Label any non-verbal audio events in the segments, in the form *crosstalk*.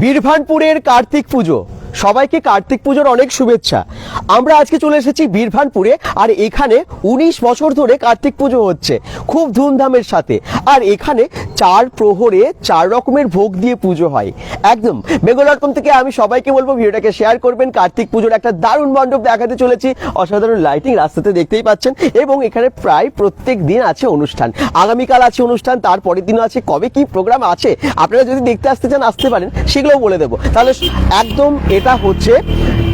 বীরভানপুরের কার্তিক পুজো। সবাইকে কার্তিক পুজোর অনেক শুভেচ্ছা। আমরা আজকে চলে এসেছি বীরভানপুরে, আর এখানে উনিশ বছর ধরে কার্তিক পুজো হচ্ছে, খুব ধুমধামের সাথে। আর এখানে চার প্রহরে চার রকমের ভোগ দিয়ে পুজো হয়। একদম বেঙ্গল ডট থেকে আমি সবাইকে বলব ভিডিওটাকে শেয়ার করবেন, কার্তিক পুজোর একটা দারুণ মণ্ডপ দেখাতে চলেছি। অসাধারণ লাইটিং রাস্তাতে দেখতেই পাচ্ছেন, এবং এখানে প্রায় প্রত্যেক দিন আছে অনুষ্ঠান। আগামীকাল আছে অনুষ্ঠান, তারপরের দিনও আছে। কবে কি প্রোগ্রাম আছে, আপনারা যদি দেখতে আসতে চান, আসতে পারেন, সেগুলোও বলে দেবো। তাহলে একদম এটা হচ্ছে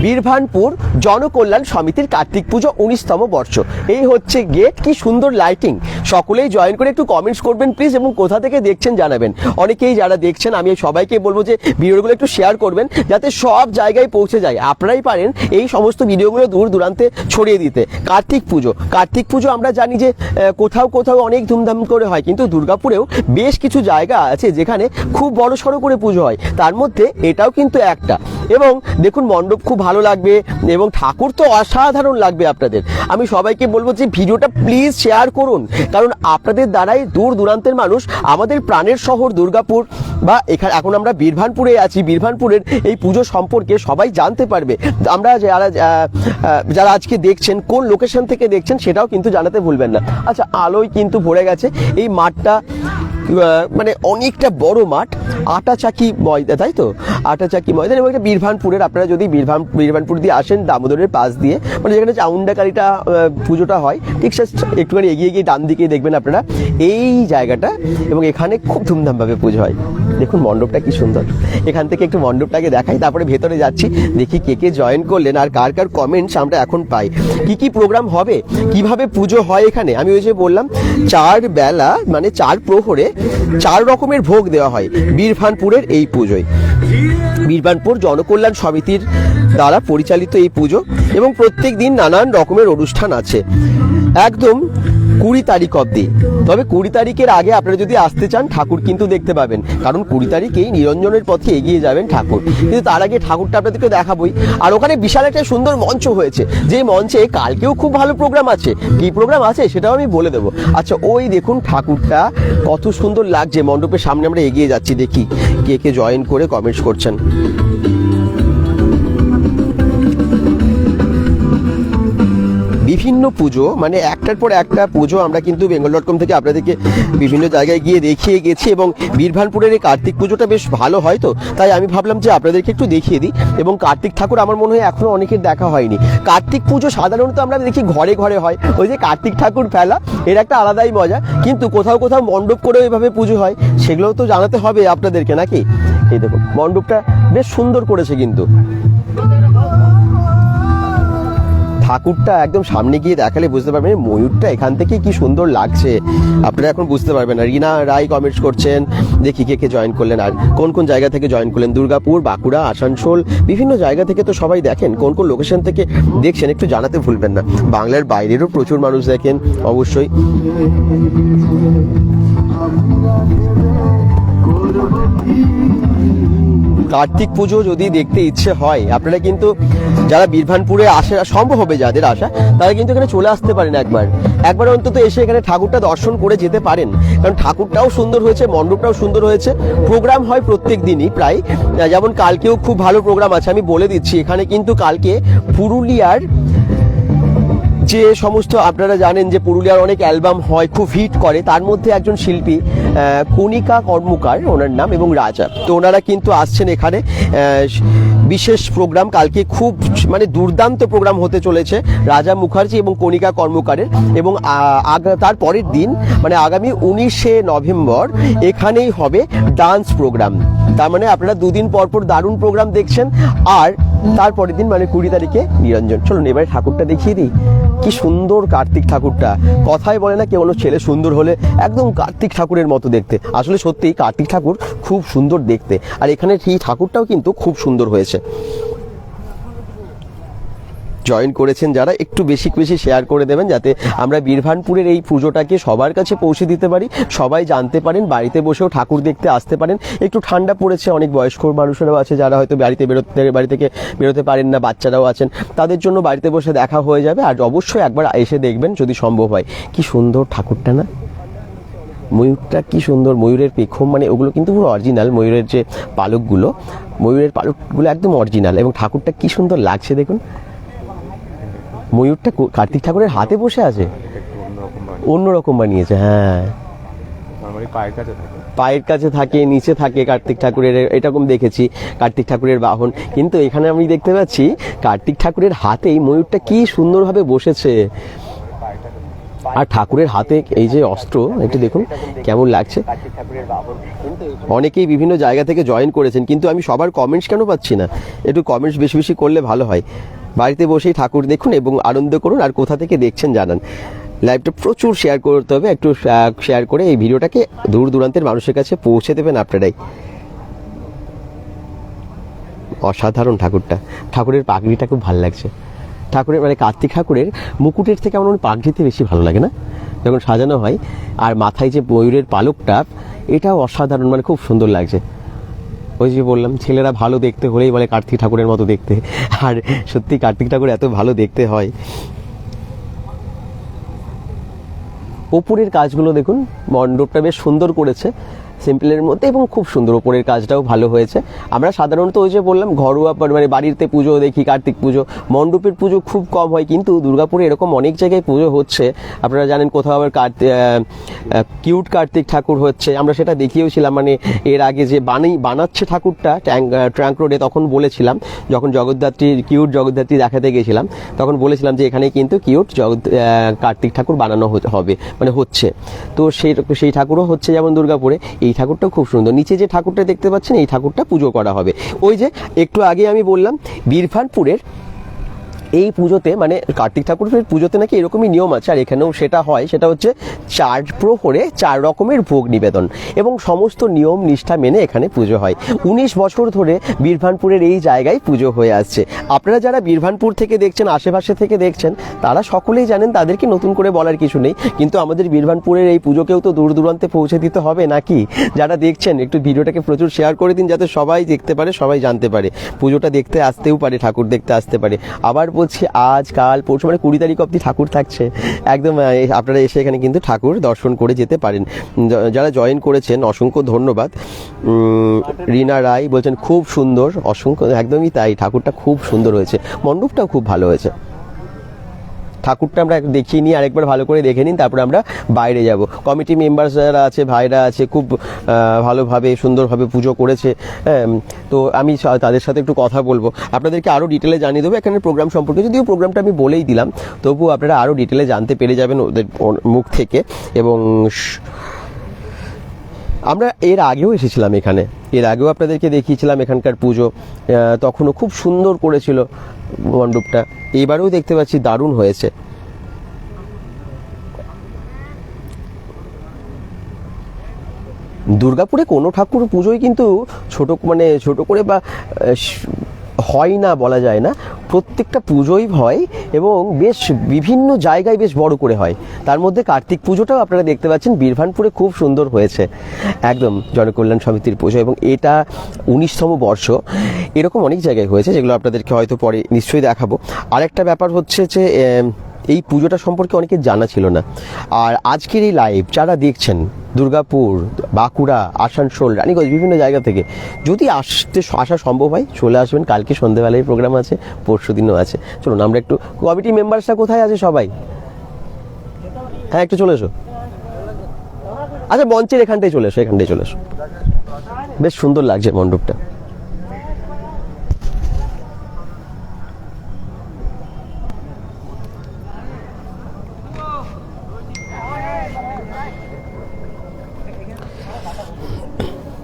বীরভানপুর জনকল্যাণ সমিতির কার্তিক পুজো উনিশতম বর্ষ। এই হচ্ছে গেট কি সুন্দর লাইটিং সকলেই জয়েন করে একটু কমেন্টস করবেন প্লিজ এবং কোথা থেকে দেখছেন জানাবেন। অনেকেই যারা দেখছেন, আমি সবাইকে বলব যে ভিডিওগুলো একটু শেয়ার করবেন, যাতে সব জায়গায় পৌঁছে যায়। আপনারাই পারেন এই সমস্ত ভিডিওগুলো দূর দূরান্তে ছড়িয়ে দিতে। কার্তিক পুজো। কার্তিক পুজো আমরা জানি যে কোথাও কোথাও অনেক ধুমধাম করে হয়, কিন্তু দুর্গাপুরেও বেশ কিছু জায়গা আছে যেখানে খুব বড় সড়ো করে পুজো হয়। তার মধ্যে এটাও কিন্তু একটা। এবং দেখুন, মণ্ডপ খুব ভালো লাগবে এবং ঠাকুর তো অসাধারণ লাগবে আপনাদের। আমি সবাইকে বলব যে ভিডিওটা প্লিজ শেয়ার করুন, কারণ আপনাদের দ্বারাই দূর দূরান্তের মানুষ আমাদের প্রাণের শহর দুর্গাপুর বা এখানে, এখন আমরা বীরভানপুরে আছি, বীরভানপুরের এই পুজো সম্পর্কে সবাই জানতে পারবে। আমরা যারা যারা আজকে দেখছেন, কোন লোকেশন থেকে দেখছেন সেটাও কিন্তু জানাতে ভুলবেন না। আচ্ছা আলোয় কিন্তু ভরে গেছে, এই মাঠটা মানে অনেকটা বড় মাঠ আটা চাকি ময়দা তাই তো? আটা চাকি ময়দান এবং এটা বীরভানপুরের আপনারা যদি বীরভান বীরভানপুর দিয়ে আসেন দামোদরের পাশ দিয়ে মানে যেখানে চাউন্ডাকারীটা আহ, পুজোটা হয় ঠিক সে একটুখানি এগিয়ে গিয়ে ডান দিকে দেখবেন আপনারা এই জায়গাটা এবং এখানে খুব ধুমধামভাবে পুজো হয়। দেখুন মণ্ডপটা কি সুন্দর। এখান থেকে একটু মণ্ডপটাকে দেখাই তারপরে ভেতরে যাচ্ছি দেখি কে কে জয়েন করলেন আর কার কার কমেন্টস আমরা এখন পাই। কি কি প্রোগ্রাম হবে? কীভাবে পুজো হয় এখানে? আমি ওই যে বললাম চার বেলা মানে চার প্রহরে চার রকমের ভোগ দেওয়া হয়, বীরভানপুরের এই পুজোয়। বীরভানপুর জনকল্যাণ সমিতির দ্বারা পরিচালিত এই পুজো এবং প্রত্যেক দিন নানান রকমের অনুষ্ঠান আছে। একদম কুড়ি তারিখ অবধি। তবে কুড়ি তারিখের আগে আপনারা যদি আসতে চান, ঠাকুর কিন্তু দেখতে পাবেন। কারণ কুড়ি তারিখেই নিরঞ্জনের পথে এগিয়ে যাবেন ঠাকুর। কিন্তু তার আগে ঠাকুরটা আপনাদেরকে দেখাবই। আর ওখানে বিশাল একটা সুন্দর মঞ্চ হয়েছে। যে মঞ্চে কালকেও খুব ভালো প্রোগ্রাম আছে। কি প্রোগ্রাম আছে সেটাও আমি বলে দেবো। আচ্ছা ওই দেখুন ঠাকুরটা কত সুন্দর লাগছে। মণ্ডপের সামনে আমরা এগিয়ে যাচ্ছি দেখি। কে কে জয়েন করে কমেন্টস করছেন। বিভিন্ন পুজো মানে একটার পর একটা পুজো আমরা কিন্তু বেঙ্গল ডট কম থেকে আপনাদেরকে বিভিন্ন জায়গায় গিয়ে দেখিয়ে গেছি এবং বীরভানপুরের এই কার্তিক পুজোটা বেশ ভালো হয় তো। তাই আমি ভাবলাম যে আপনাদেরকে একটু দেখিয়ে দিই এবং কার্তিক ঠাকুর আমার মনে হয় এখনও অনেকের দেখা হয়নি। কার্তিক পুজো সাধারণত আমরা দেখি ঘরে ঘরে হয়, ওই যে কার্তিক ঠাকুর ফেলা, এর একটা আলাদাই মজা। কিন্তু কোথাও কোথাও মণ্ডপ করে এভাবে পুজো হয়, সেগুলোও তো জানাতে হবে আপনাদেরকে নাকি? এই দেখুন, মণ্ডপটা বেশ সুন্দর করেছে কিন্তু। ঠাকুরটা একদম সামনে গিয়ে দেখালে বুঝতে পারবেন ময়ূরটা এখান থেকে কি সুন্দর লাগছে। আপনারা এখন বুঝতে পারবেন না রিনা রায় কমেন্টস করছেন দেখি কে কে জয়েন করলেন আর কোন কোন জায়গা থেকে জয়েন করলেন? দুর্গাপুর, বাঁকুড়া, আসানসোল, বিভিন্ন জায়গা থেকে তো সবাই দেখেন, কোন কোন লোকেশন থেকে দেখছেন একটু জানাতে ভুলবেন না। বাংলার বাইরেরও প্রচুর মানুষ দেখেন, অবশ্যই। কার্তিক পুজো যদি দেখতে ইচ্ছে হয়, আপনারা কিন্তু যারা বীরভানপুরে আসে, সম্ভব হবে যাদের আসা, তারা কিন্তু এখানে চলে আসতে পারেন একবার। একবার অন্তত এসে এখানে ঠাকুরটা দর্শন করে যেতে পারেন। কারণ ঠাকুরটাও সুন্দর হয়েছে, মণ্ডপটাও সুন্দর হয়েছে। প্রোগ্রাম হয় প্রত্যেক দিনই প্রায়। যেমন কালকেও খুব ভালো প্রোগ্রাম আছে, আমি বলে দিচ্ছি। এখানে কিন্তু কালকে পুরুলিয়ার যে সমস্ত আপনারা জানেন যে পুরুলিয়ার অনেক অ্যালবাম হয়, খুব হিট করে, তার মধ্যে একজন শিল্পী কণিকা কর্মকার, ওনার নাম এবং রাজা। তো ওনারা কিন্তু আসছেন এখানে বিশেষ প্রোগ্রাম, কালকে খুব মানে দুর্দান্ত প্রোগ্রাম হতে চলেছে, রাজা মুখার্জি এবং কণিকা কর্মকারের। এবং তার পরের দিন মানে আগামী উনিশে নভেম্বর, এখানেই হবে ডান্স প্রোগ্রাম তার মানে আপনারা দুদিন পর পর দারুণ প্রোগ্রাম দেখছেন। আর তারপরের দিন মানে কুড়ি তারিখে নিরঞ্জন। চলুন এবারে ঠাকুরটা দেখিয়ে দিই। কি সুন্দর কার্তিক ঠাকুরটা। কথাই বলে না, কেবল ছেলে সুন্দর হলে একদম কার্তিক ঠাকুরের মতো দেখতে। আসলে সত্যি কার্তিক ঠাকুর খুব সুন্দর দেখতে। আর এখানে সেই ঠাকুরটাও কিন্তু খুব সুন্দর হয়েছে। জয়েন করেছেন, যারা একটু বেশি বেশি শেয়ার করে দেবেন, যাতে আমরা বীরভানপুরের এই পুজোটাকে সবার কাছে পৌঁছে দিতে পারি, সবাই জানতে পারেন, বাড়িতে বসেও ঠাকুর দেখতে আসতে পারেন। একটু ঠান্ডা পড়েছে, অনেক বয়স্ক মানুষেরাও আছে, যারা হয়তো বাড়িতে বেরোতে, বাড়ি থেকে বেরোতে পারেন না, বাচ্চারাও আছেন, তাদের জন্য বাড়িতে বসে দেখা হয়ে যাবে, আর অবশ্যই একবার এসে দেখবেন যদি সম্ভব হয়। কি সুন্দর ঠাকুরটা না? ময়ূরটা কি সুন্দর, ময়ূরের পেখম মানে ওগুলো কিন্তু পুরো অরিজিনাল ময়ূরের যে পালকগুলো, ময়ূরের পালকগুলো একদম অরিজিনাল এবং ঠাকুরটা কি সুন্দর লাগছে দেখুন। ময়ূরটা কার্তিক ঠাকুরের হাতে বসে আছে। অন্যরকম বানিয়েছে হ্যাঁ। পায়ের কাছে থাকে। পায়ের কাছে থাকে নিচে থাকে কার্তিক ঠাকুরের এরকম দেখেছি কার্তিক ঠাকুরের বাহন। কিন্তু এখানে আমি দেখতে পাচ্ছি কার্তিক ঠাকুরের হাতেই ময়ূরটা কি সুন্দরভাবে বসেছে। আর ঠাকুরের হাতে এই যে অস্ত্র একটু দেখুন কেমন লাগছে। অনেকেই বিভিন্ন জায়গা থেকে জয়েন করেছেন কিন্তু আমি সবার কমেন্টস কেন পাচ্ছি না? একটু কমেন্টস বেশি বেশি করলে ভালো হয়। বাড়িতে বসেই ঠাকুর দেখুন এবং আনন্দ করুন আর কোথা থেকে দেখছেন জানান। লাইভটা প্রচুর শেয়ার করতে হবে, একটু শেয়ার করে এই ভিডিওটাকে দূর দূরান্তের মানুষের কাছে পৌঁছে দেবেন আপনারাই। অসাধারণ ঠাকুরটা। ঠাকুরের পাগড়িটা খুব ভালো লাগছে। ঠাকুরের মানে কার্তিক ঠাকুরের মুকুটের থেকে আমার পাগড়িতে বেশি ভালো লাগে না? যখন সাজানো হয়, আর মাথায় যে ময়ূরের পালকটা, এটাও অসাধারণ মানে খুব সুন্দর লাগছে। ওই যে বললাম, ছেলেরা ভালো দেখতে হলেই বলে কার্তিক ঠাকুরের মতো দেখতে। আর সত্যি কার্তিক ঠাকুর এত ভালো দেখতে হয়। ওপরের কাজগুলো দেখুন, মণ্ডপটা বেশ সুন্দর করেছে। সিম্পলের মধ্যে এবং খুব সুন্দর, ওপরের কাজটাও ভালো হয়েছে। আমরা সাধারণত ওই যে বললাম, ঘরোয়া মানে বাড়িতে পুজো দেখি, কার্তিক পুজো। মণ্ডপের পুজো খুব কম হয়, কিন্তু দুর্গাপুরে এরকম অনেক জায়গায় পুজো হচ্ছে। আপনারা জানেন কোথাও আবার কার্তিক কিউট কার্তিক ঠাকুর হচ্ছে। আমরা সেটা দেখিয়েওছিলাম মানে এর আগে যে বানাই বানাচ্ছে ঠাকুরটা ট্যাঙ্ক ট্র্যাঙ্ক রোডে তখন বলেছিলাম, যখন জগদ্ধাত্রীর কিউট জগদ্ধাত্রী দেখাতে গেছিলাম, তখন বলেছিলাম যে এখানে কিন্তু কিউট জগৎ কার্তিক ঠাকুর বানানো হবে মানে হচ্ছে। তো সেই সেই ঠাকুরও হচ্ছে যেমন দুর্গাপুরে। এই ঠাকুরটাও খুব সুন্দর। নিচে যে ঠাকুরটা দেখতে পাচ্ছেন, এই ঠাকুরটা পুজো করা হবে। ওই যে, একটু আগে আমি বললাম, বীরভানপুরের এই পুজোতে মানে কার্তিক ঠাকুরের পুজোতে নাকি এরকমই নিয়ম আছে, আর এখানেও সেটা হয়, সেটা হচ্ছে চার প্রহরে চার রকমের ভোগ নিবেদন এবং সমস্ত নিয়ম, নিষ্ঠা মেনে এখানে পুজো হয়। উনিশ বছর ধরে বীরভানপুরের এই জায়গায় পুজো হয়ে আসছে। আপনারা যারা বীরভানপুর থেকে দেখছেন, আশেপাশে থেকে দেখছেন, তারা সকলেই জানেন তাদেরকে নতুন করে বলার কিছু নেই। কিন্তু আমাদের বীরভানপুরের এই পুজোকেও তো দূর দূরান্তে পৌঁছে দিতে হবে নাকি? যারা দেখছেন, একটু ভিডিওটাকে প্রচুর শেয়ার করে দিন যাতে সবাই দেখতে পারে, সবাই জানতে পারে। পুজোটা দেখতে আসতেও পারে, ঠাকুর দেখতে আসতে পারে। আবার বলছি আজ, কাল, পরশু মানে কুড়ি তারিখ অবধি ঠাকুর থাকছে। একদম আপনারা এসে এখানে কিন্তু ঠাকুর দর্শন করে যেতে পারেন। যারা জয়েন করেছেন, অসংখ্য ধন্যবাদ। রিনা রায় বলছেন, খুব সুন্দর। অসংখ্য, একদমই তাই, ঠাকুরটা খুব সুন্দর হয়েছে। মণ্ডপটাও খুব ভালো হয়েছে। ঠাকুরটা আমরা দেখিয়ে নিই আরেকবার ভালো করে দেখে নিন তারপরে আমরা বাইরে যাব। কমিটি মেম্বার্স যারা আছে ভাইরা আছে খুব ভালোভাবে সুন্দরভাবে পুজো করেছে হ্যাঁ, তো আমি তাদের সাথে একটু কথা বলব। আপনাদেরকে আরও ডিটেলে জানিয়ে দেবো এখানে প্রোগ্রাম সম্পর্কে। যদিও প্রোগ্রামটা আমি বলেই দিলাম তবুও আপনারা আরও ডিটেলে জানতে পেরে যাবেন ওদের মুখ থেকে এবং আমরা এর আগেও এসেছিলাম এখানে। এর আগেও আপনাদেরকে দেখিয়েছিলাম এখানকার পুজো। তখনও খুব সুন্দর করেছিল মণ্ডপটা। এবারেও দেখতে পাচ্ছি দারুণ হয়েছে। দুর্গাপুরে কোনো ঠাকুর পুজোই কিন্তু ছোট মানে ছোট করে বা হয় না বলা যায় না। প্রত্যেকটা পুজোই হয় এবং বেশ বিভিন্ন জায়গায় বেশ বড় করে হয়। তার মধ্যে কার্তিক পুজোটাও আপনারা দেখতে পাচ্ছেন, বীরভানপুরে খুব সুন্দর হয়েছে। একদম জনকল্যাণ সমিতির পুজো এবং এটা উনিশতম বর্ষ। এরকম অনেক জায়গায় হয়েছে, যেগুলো আপনাদেরকে হয়তো পরে নিশ্চয়ই দেখাবো। আরেকটা ব্যাপার হচ্ছে যে এই পুজোটা সম্পর্কে অনেকের জানা ছিল না। আর আজকের এই লাইভ যারা দেখছেন, দুর্গাপুর, বাঁকুড়া, আসানসোল, রানীগঞ্জ, বিভিন্ন জায়গা থেকে, যদি আসতে আসা সম্ভব হয়, চলে আসবেন। কালকে সন্ধ্যেবেলায় প্রোগ্রাম আছে পরশু দিনও আছে। চলুন, আমরা একটু কমিটি মেম্বার্সরা কোথায় আছে সবাই? হ্যাঁ একটু চলে এসো। আচ্ছা মঞ্চের এখানটায় চলে এসো, এখানটায় চলে এসো। বেশ সুন্দর লাগছে মণ্ডপটা।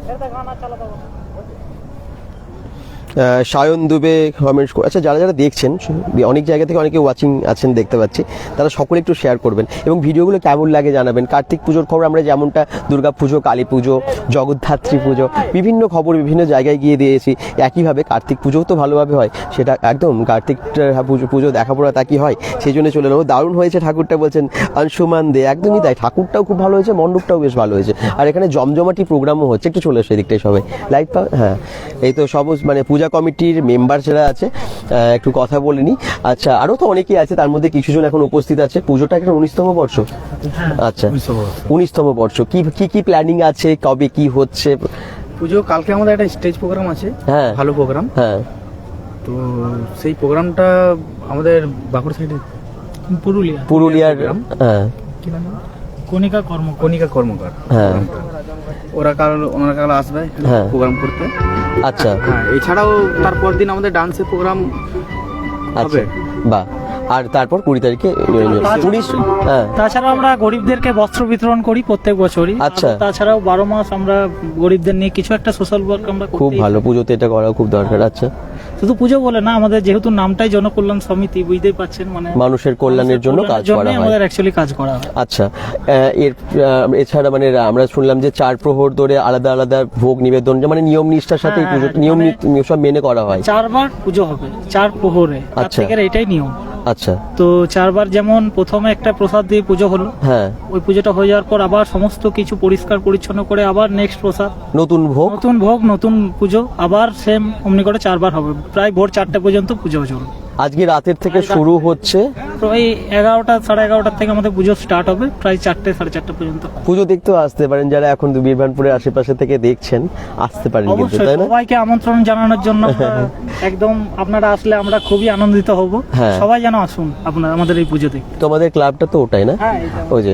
फिर तो तक आना चला था সায়ন দুবে কমেন্টস আচ্ছা যারা যারা দেখছেন অনেক জায়গা থেকে অনেকে ওয়াচিং আছেন, দেখতে পাচ্ছি, তারা সকলে একটু শেয়ার করবেন। এবং ভিডিওগুলো কেমন লাগে জানাবেন। কার্তিক পুজোর খবর আমরা যেমনটা দুর্গা পুজো, কালী পুজো, জগদ্ধাত্রী পুজো, বিভিন্ন খবর বিভিন্ন জায়গায় গিয়ে দিয়েছি। একইভাবে কার্তিক পুজোও তো ভালোভাবে হয়। সেটা একদম কার্তিক পুজো পুজো দেখাবো না তা কি হয়? সেই জন্য চলে নেব দারুণ হয়েছে ঠাকুরটা বলছেন অংশুমান দে। একদমই তাই। ঠাকুরটাও খুব ভালো হয়েছে, মণ্ডপটাও বেশ ভালো হয়েছে। আর এখানে জমজমাটি প্রোগ্রামও হচ্ছে। একটু চলে এসো এদিকটাই সবাই। লাইভ হ্যাঁ। এই তো সবুজ মানে পূজা পূজা কমিটির মেম্বার যারা আছে একটু কথা বলে নি আচ্ছা আরও তো অনেকেই আছে তার মধ্যে কিছু জন এখন উপস্থিত আছে। পুজোটা এখন উনিশতম বর্ষ? আচ্ছা উনিশতম বর্ষ। কি কি কি প্ল্যানিং আছে? কবে কি হচ্ছে? পুজো কালকে আমাদের একটা স্টেজ প্রোগ্রাম আছে। হ্যাঁ। ভালো প্রোগ্রাম হ্যাঁ। তো সেই প্রোগ্রামটা আমাদের বাঁকুড়া সাইডে পুরুলিয়া। পুরুলিয়ার হ্যাঁ। কণিকা কর্ম কণিকা কর্মকার। হ্যাঁ। ওরা কাল ওনারা কাল আসবে হ্যাঁ। প্রোগ্রাম করতে। আচ্ছা। হ্যাঁ এছাড়াও তারপর দিন আমাদের ডান্সের প্রোগ্রাম আচ্ছা হবে। বাহ। আর তারপর কুড়ি তারিখে উনিশ হ্যাঁ। তাছাড়া আমরা গরিবদেরকে বস্ত্র বিতরণ করি প্রত্যেক বছরই। আচ্ছা। আর তাছাড়াও বারো মাস আমরা গরিবদের নিয়ে কিছু একটা সোশ্যাল ওয়ার্ক আমরা খুব করতেই ভালো পুজোতে এটা করা খুব দরকার আচ্ছা। শুধু পুজো বলে না আমাদের যেহেতু নামটাই জনকল্যাণ সমিতি বুঝতেই পারছেন মানে মানুষের কল্যাণের জন্য কাজ করা হয়। আমাদের অ্যাকচুয়ালি কাজ করা হয়। আচ্ছা এর এছাড়া মানে আমরা শুনলাম যে চার প্রহর ধরে আলাদা আলাদা ভোগ নিবেদন মানে নিয়ম নিষ্ঠার সাথে হ্যাঁ, পুজো হ্যাঁ, নিয়ম মানে- সব মেনে করা হয়। চারবার পুজো হবে চার প্রহরে। আচ্ছা। এটাই নিয়ম। আচ্ছা। তো চারবার যেমন প্রথমে একটা প্রসাদ দিয়ে পুজো হলো হ্যাঁ। ওই পুজোটা হয়ে যাওয়ার পর আবার সমস্ত কিছু পরিষ্কার পরিচ্ছন্ন করে আবার নেক্সট প্রসাদ। নতুন ভোগ? নতুন ভোগ নতুন পুজো আবার সেম অমনি করে চারবার হবে। প্রায় ভোর চারটা পর্যন্ত পুজো চলবে আজকে রাতের থেকে শুরু হচ্ছে। এগারোটা সাড়ে এগারোটার থেকে আমাদের পুজো স্টার্ট হবে প্রায় চারটে সাড়ে চারটে পর্যন্ত। পুজো দেখতেও আসতে পারেন যারা এখন বীরভানপুরের আশেপাশে থেকে দেখছেন আসতে পারেন কিন্তু তাই না? সবাইকে আমন্ত্রণ জানানোর জন্য *laughs* একদম আপনারা আসলে আমরা খুবই আনন্দিত হব। হ্যাঁ। সবাই যেন আসুন আপনার আমাদের এই পুজো দেখতে। তোমাদের ক্লাবটা তো ওটাই না? হ্যাঁ, ওই যে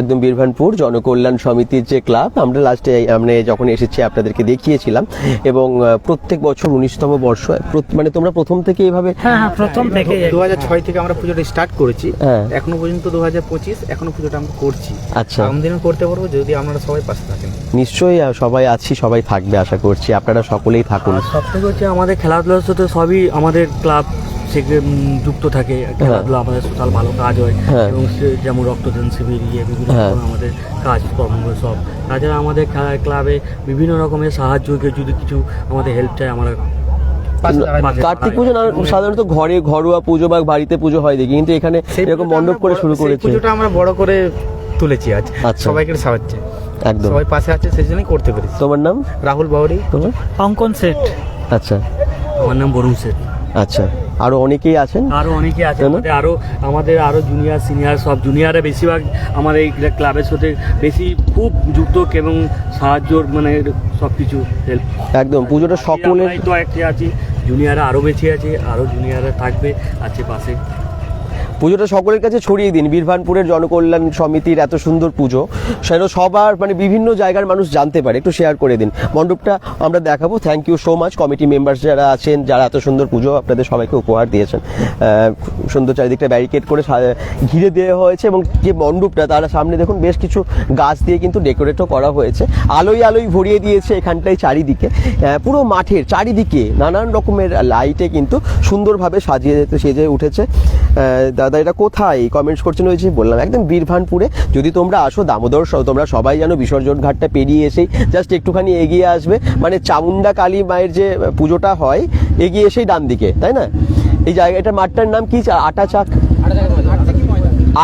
একদম বীরভানপুর জনকল্যাণ সমিতির যে ক্লাব আমরা লাস্টে আমরা যখন এসেছি আপনাদেরকে দেখিয়েছিলাম এবং প্রত্যেক বছর উনিশতম বর্ষ মানে তোমরা প্রথম থেকে এইভাবে হ্যাঁ হ্যাঁ প্রথম থেকে দু হাজার ছয় থেকে আমরা পুজোটা স্টার্ট করেছি। হ্যাঁ। এখনও পর্যন্ত দু হাজার পঁচিশ এখনও পুজোটা আমরা করছি। আচ্ছা। আগামী দিনে করতে পারব যদি আপনারা সবাই পাশে থাকেন। নিশ্চয়ই সবাই আছি সবাই থাকবে আশা করছি। আপনারা সকলেই থাকুন। সব থেকে হচ্ছে আমাদের খেলাধুলার সাথে সবই আমাদের ক্লাব থেকে যুক্ত থাকে। খেলাধুলা আমাদের সোশ্যাল ভালো কাজ হয়। হ্যাঁ। এবং যেমন রক্তদান শিবির ইয়ে বিভিন্ন হ্যাঁ। রকম আমাদের কাজ কর্মগুলো সব। তাছাড়া আমাদের ক্লাবে বিভিন্ন রকমের সাহায্য যদি কিছু আমাদের হেল্প চাই আমরা কার্তিক পুজো না- সাধারণত ঘরে ঘরোয়া পুজো বা বাড়িতে পুজো হয় দেখি কিন্তু এখানে এরকম মণ্ডপ করে শুরু করেছে। পুজোটা আমরা বড় করে তুলেছি আজ। আচ্ছা। সবাইকে সাহায্যে। একদম। সবাই পাশে আছে সেই জন্যই করতে পেরেছি। তোমার নাম? রাহুল বাউরি। তোমার? অঙ্কন সেট। আচ্ছা। আমার নাম বরুণ শেঠ আচ্ছা। আরও অনেকেই আছেন আরও অনেকেই আছেন। আরও আমাদের আরও আমাদের আরও জুনিয়র সিনিয়র সব জুনিয়ররা বেশিরভাগ আমার এই ক্লাবের সাথে বেশি খুব যুক্ত এবং সাহায্য মানে সবকিছু হেল্প একদম পুজোটা সকলের তো একটি আছি জুনিয়ররা আরও বেশি আছে আরও জুনিয়ররা থাকবে আছে পাশে। পুজোটা সকলের কাছে ছড়িয়ে দিন। বীরভানপুরের জনকল্যাণ সমিতির এত সুন্দর পুজো, সেটা সবার মানে বিভিন্ন জায়গার মানুষ জানতে পারে, একটু শেয়ার করে দিন। মণ্ডপটা আমরা দেখাবো। Thank you so much committee members যারা আছেন, যারা এত সুন্দর পুজো আপনাদের সবাইকে উপহার দিয়েছেন। সুন্দর চারিদিকটা ব্যারিকেড করে ঘিরে দেওয়া হয়েছে এবং যে মণ্ডপটা, তার সামনে দেখুন বেশ কিছু গাছ দিয়ে কিন্তু ডেকোরেটও করা হয়েছে। আলোয় আলোয় ভরিয়ে দিয়েছে এখানটায় চারিদিকে। পুরো মাঠের চারিদিকে নানান রকমের লাইটে কিন্তু সুন্দরভাবে সাজিয়ে সেজে উঠেছে। দাদা, এটা কোথায়? কমেন্টস করছেন ওই যে বললাম, একদম বীরভানপুরে। যদি তোমরা আসো, দামোদর তোমরা সবাই জানো, বিসর্জন ঘাটটা পেরিয়ে এসেই জাস্ট একটুখানি এগিয়ে আসবে। মানে চামুন্ডা কালী মায়ের যে পুজোটা হয়, এগিয়ে এসেই ডান দিকে, তাই না? এই জায়গাটার মাঠটার নাম কি? আটা চাক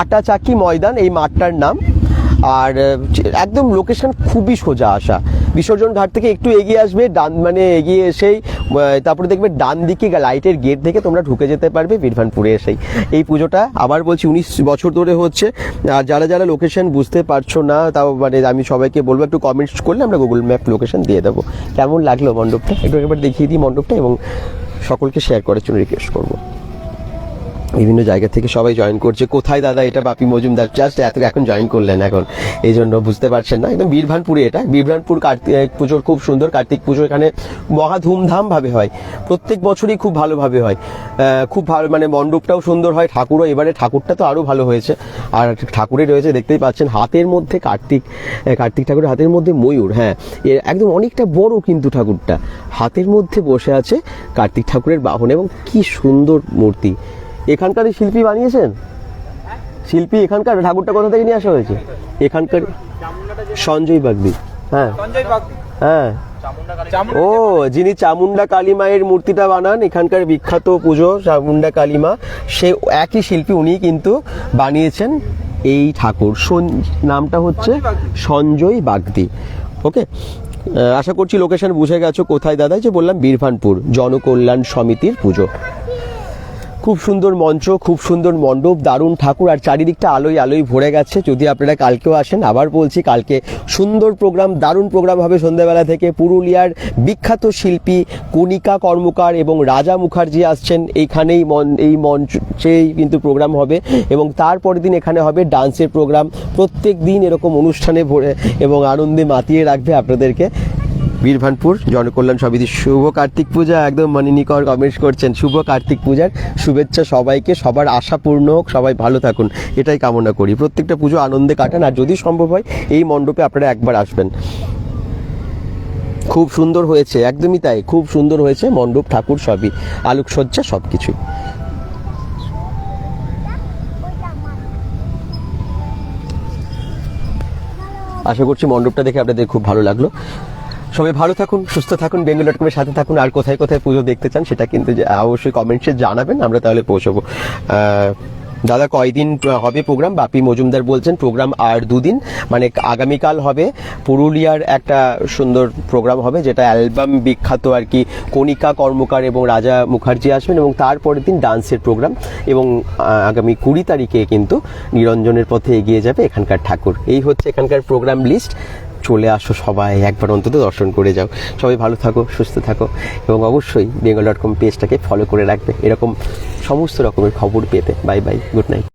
আটা চাকি ময়দান, এই মাঠটার নাম। আর একদম লোকেশন খুবই সোজা আসা বিসর্জন ঘাট থেকে একটু এগিয়ে আসবে, ডান মানে এগিয়ে এসেই তারপরে দেখবে ডান দিকে লাইটের গেট থেকে তোমরা ঢুকে যেতে পারবে বীরভানপুরে এসেই। এই পুজোটা আবার বলছি উনিশ বছর ধরে হচ্ছে। আর যারা যারা লোকেশন বুঝতে পারছ না, তাও মানে আমি সবাইকে বলব, একটু কমেন্টস করলে আমরা গুগল ম্যাপ লোকেশন দিয়ে দেবো। কেমন লাগল মণ্ডপটা? একটু একবার দেখিয়ে দিই মণ্ডপটা এবং সকলকে শেয়ার করার জন্য রিকোয়েস্ট করব। বিভিন্ন জায়গা থেকে সবাই জয়েন করছে। কোথায় দাদা এটা বাপি মজুমদার? জাস্ট এত এখন জয়েন করলেন এখন। এই জন্য বুঝতে পারছেন না। একদম বীরভানপুরে এটা। বীরভানপুর কার্তিক পুজোর খুব সুন্দর কার্তিক পুজো। এখানে মহা ধুমধাম ভাবে হয়। প্রত্যেক বছরই খুব ভালোভাবে হয়। খুব ভালো মানে মণ্ডপটাও সুন্দর হয়। ঠাকুরও এবারে ঠাকুরটা তো আরও ভালো হয়েছে। আর ঠাকুরে রয়েছে, দেখতেই পাচ্ছেন, হাতের মধ্যে কার্তিক কার্তিক ঠাকুরের হাতের মধ্যে ময়ূর হ্যাঁ। এ, একদম অনেকটা বড় কিন্তু ঠাকুরটা। হাতের মধ্যে বসে আছে কার্তিক ঠাকুরের বাহন। এবং কি সুন্দর মূর্তি। এখানকার শিল্পী বানিয়েছেন? শিল্পী এখানকার ঠাকুরটা কোথা থেকে নিয়ে আসা হয়েছে? এখানকার সঞ্জয় বাগদি হ্যাঁ। হ্যাঁ। ও যিনি চামুন্ডা কালী মায়ের মূর্তিটা বানান এখানকার বিখ্যাত পুজো চামুন্ডা কালী মা সে একই শিল্পী উনি কিন্তু বানিয়েছেন এই ঠাকুর। নামটা হচ্ছে সঞ্জয় বাগদি। ওকে? আশা করছি লোকেশন বুঝে গেছো কোথায় দাদা? যে বললাম বীরভানপুর জনকল্যাণ সমিতির পুজো। খুব সুন্দর মঞ্চ, খুব সুন্দর মণ্ডপ, দারুণ ঠাকুর, আর চারিদিকটা আলোয় আলোয় ভরে গেছে। যদি আপনারা কালকেও আসেন, আবার বলছি কালকে সুন্দর প্রোগ্রাম, দারুণ প্রোগ্রাম হবে সন্ধ্যাবেলা থেকে। পুরুলিয়ার বিখ্যাত শিল্পী, কণিকা কর্মকার এবং রাজা মুখার্জি আসছেন। এইখানেই মন, এই মঞ্চেই কিন্তু প্রোগ্রাম হবে এবং তারপরের দিন এখানে হবে ডান্সের প্রোগ্রাম। প্রত্যেক দিন এরকম অনুষ্ঠানে ভরে এবং আনন্দে মাতিয়ে রাখবে আপনাদেরকে। বীরভানপুর, জনকল্যাণ সমিতি। শুভ কার্তিক পূজা, একদম মানিনিকর কমেন্টস করছেন। শুভ কার্তিক পূজার শুভেচ্ছা সবাইকে, সবার আশা পূর্ণ হোক, সবাই ভালো থাকুন। এটাই কামনা করি। প্রত্যেকটা পুজো আনন্দে কাটান, আর যদি সম্ভব হয়, এই মণ্ডপে আপনারা একবার আসবেন। খুব সুন্দর হয়েছে, একদমই তাই। খুব সুন্দর হয়েছে, মণ্ডপ, ঠাকুর সবই। আলোকসজ্জা সব কিছুই আশা করছি মণ্ডপটা দেখে আপনাদের খুব ভালো লাগল। সবাই ভালো থাকুন, সুস্থ থাকুন, বেঙ্গল ডট কমের সাথে থাকুন, আর কোথায় কোথায় পুজো দেখতে চান সেটা কিন্তু অবশ্যই কমেন্টসে জানাবেন, আমরা তাহলে পৌঁছবো। দাদা কয়দিন হবে প্রোগ্রাম বাপি মজুমদার বলছেন প্রোগ্রাম আর দুদিন মানে আগামীকাল হবে পুরুলিয়ার একটা সুন্দর প্রোগ্রাম হবে, যেটা অ্যালবাম বিখ্যাত আর কি, কণিকা কর্মকার এবং রাজা মুখার্জি আসবেন এবং তারপরের দিন ডান্সের প্রোগ্রাম এবং আগামী কুড়ি তারিখে কিন্তু নিরঞ্জনের পথে এগিয়ে যাবে এখানকার ঠাকুর। এই হচ্ছে এখানকার প্রোগ্রাম লিস্ট চলে আসো সবাই, একবার অন্তত দর্শন করে যাও। সবাই ভালো থাকো, সুস্থ থাকো, এবং অবশ্যই বেঙ্গল ডট কম পেজটাকে ফলো করে রাখবে। এরকম সমস্ত রকমের খবর পেতে। Bye bye good night